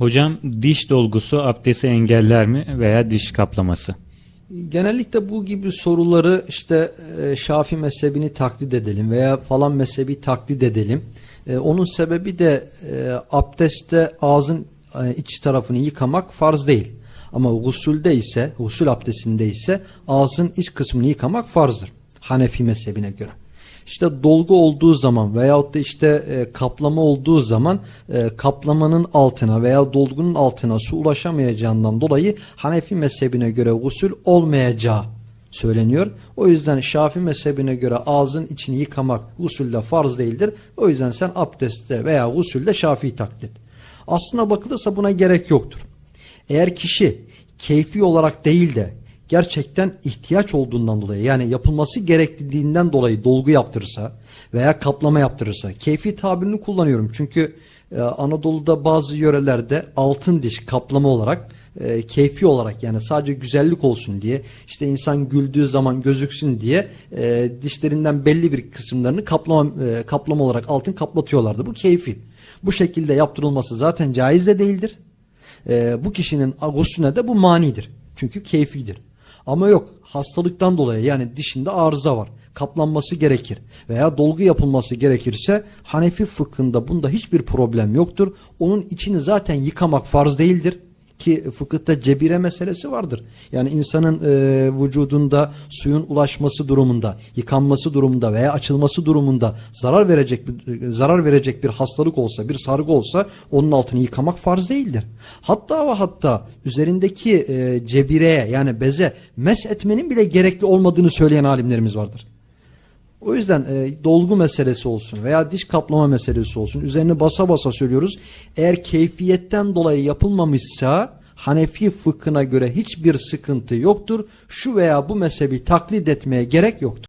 Hocam diş dolgusu abdesti engeller mi veya diş kaplaması? Genellikle bu gibi soruları işte e, Şafi mezhebini taklit edelim veya falan mezhebi taklit edelim. E, onun sebebi de e, abdestte ağzın iç tarafını yıkamak farz değil. Ama gusülde ise, gusül abdestinde ise ağzın iç kısmını yıkamak farzdır. Hanefi mezhebine göre. İşte dolgu olduğu zaman veyahut da işte e, kaplama olduğu zaman e, kaplamanın altına veya dolgunun altına su ulaşamayacağından dolayı Hanefi mezhebine göre gusül olmayacağı söyleniyor. O yüzden Şafi mezhebine göre ağzın içini yıkamak gusülde farz değildir. O yüzden sen abdestte veya gusülde Şafii taklit. Aslına bakılırsa buna gerek yoktur. Eğer kişi keyfi olarak değil de gerçekten ihtiyaç olduğundan dolayı yani yapılması gerektiğinden dolayı dolgu yaptırırsa veya kaplama yaptırırsa keyfi tabirini kullanıyorum çünkü e, Anadolu'da bazı yörelerde altın diş kaplama olarak e, keyfi olarak yani sadece güzellik olsun diye işte insan güldüğü zaman gözüksün diye e, dişlerinden belli bir kısımlarını kaplama, e, kaplama olarak altın kaplatıyorlardı bu keyfi bu şekilde yaptırılması zaten caiz de değildir e, bu kişinin gusüne de bu manidir. Çünkü keyfidir. Ama yok hastalıktan dolayı yani dişinde arıza var. Kaplanması gerekir veya dolgu yapılması gerekirse Hanefi fıkhında bunda hiçbir problem yoktur. Onun içini zaten yıkamak farz değildir ki fıkıhta cebire meselesi vardır. Yani insanın e, vücudunda suyun ulaşması durumunda, yıkanması durumunda veya açılması durumunda zarar verecek bir zarar verecek bir hastalık olsa, bir sargı olsa onun altını yıkamak farz değildir. Hatta ve hatta üzerindeki e, cebireye yani beze mes etmenin bile gerekli olmadığını söyleyen alimlerimiz vardır. O yüzden e, dolgu meselesi olsun veya diş kaplama meselesi olsun üzerine basa basa söylüyoruz. Eğer keyfiyetten dolayı yapılmamışsa Hanefi fıkhına göre hiçbir sıkıntı yoktur. Şu veya bu mezhebi taklit etmeye gerek yoktur.